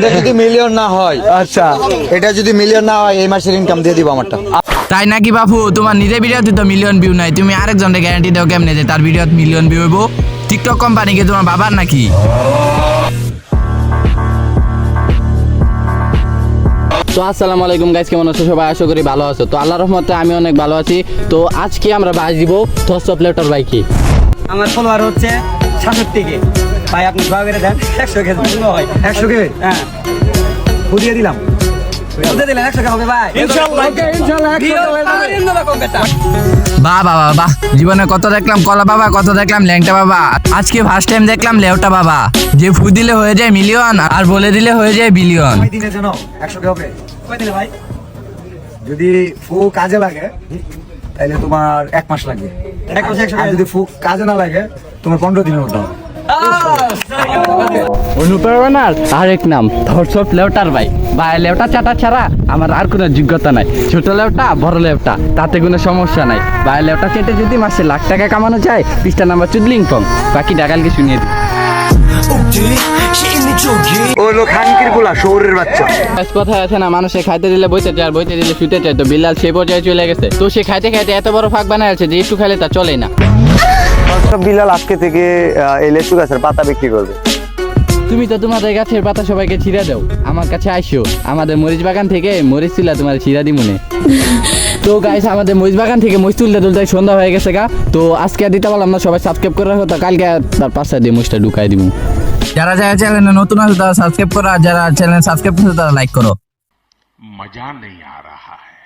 এটা যদি মিলিয়ন না হয় আচ্ছা। এটা যদি মিলিয়ন না হয় এই মাসের ইনকাম দিয়ে দিব আমারটা। তাই নাকি বাপু? তোমার নিজের ভিডিওতে তো মিলিয়ন ভিউ নাই। তুমি আরেকজনকে গ্যারান্টি দাও কেমনে যে তার ভিডিওত মিলিয়ন ভিউ হইব? টিকটক কোম্পানি কি তোমার বাবার নাকি? তো আসসালামু আলাইকুম গাইজ কেমন আছো সবাই? আশা করি ভালো আছো। তো আল্লাহর রহমতে আমি অনেক ভালো আছি। তো আজকে আমরা বাজ দিব থস অফ লেটার বাইকে। আমার ফলোয়ার হচ্ছে সাতষট্টি কে। ভাই আপনি দোয়া করে দেন। একশো কে হয়। একশো কে হ্যাঁ। বুঝিয়ে দিলাম। বুঝতে দিলেন একশো কে হবে ভাই। ইনশাআল্লাহ ইনশাআল্লাহ অন্যরকম বেটা বাহ জীবনে কত দেখলাম কলা বাবা কত দেখলাম ল্যাংটা বাবা। আজকে ফার্স্ট টাইম দেখলাম লেওটা বাবা। যে ফু দিলে হয়ে যায় মিলিয়ন আর বলে দিলে হয়ে যায় বিলিয়ন কয় দিনে জানো একশো কে হবে। কয় দিলে ভাই? যদি ফু কাজে লাগে তাহলে তোমার এক মাস লাগবে এক মাসে যদি ফু কাজে না লাগে তোমার পনেরো দিনের মতো হবে। অনুপ্রেরণার আরেক নাম অফ লেটার বাই ভাই লেউটা চাটা ছাড়া আমার আর কোনো যোগ্যতা নাই। ছোট লেউটা বড় লেউটা তাতে কোনো সমস্যা নাই। ভাই লেউটা চেটে যদি মাসে লাখ টাকা কামানো যায় পৃষ্ঠা নাম্বার চুদলিং পং বাকি ডাকালকে শুনিয়ে দিই। কথায় আছে না মানুষে খাইতে দিলে বইতে চায় আর বইতে দিলে শুতে চায়। তো বিল্লাল সেই পর্যায়ে চলে গেছে। তো সে খাইতে খাইতে এত বড় ফাঁক বানায় আছে যে একটু খাইলে তা চলে না। বিলাল আজকে থেকে এই লেচু গাছের পাতা বিক্রি করবে। তুমি তো তোমাদের গাছের পাতা সবাইকে ছিঁড়া দাও। আমার কাছে আইসো। আমাদের মরিচ বাগান থেকে মরিচ তুলা তোমার ছিঁড়া দি মনে তো গাইস আমাদের মরিচ বাগান থেকে মরিচ তুলতে তুলতে সন্ধ্যা হয়ে গেছে গা। তো আজকে দিতে পারলাম না সবাই সাবস্ক্রাইব করে রাখো তো কালকে তার পাশে দিয়ে মরিচটা ঢুকাই দিব যারা যারা চ্যানেলে নতুন আছে তারা সাবস্ক্রাইব করো আর যারা চ্যানেল সাবস্ক্রাইব করছে তারা লাইক করো। মজা নেই আ রাহা হ্যায়।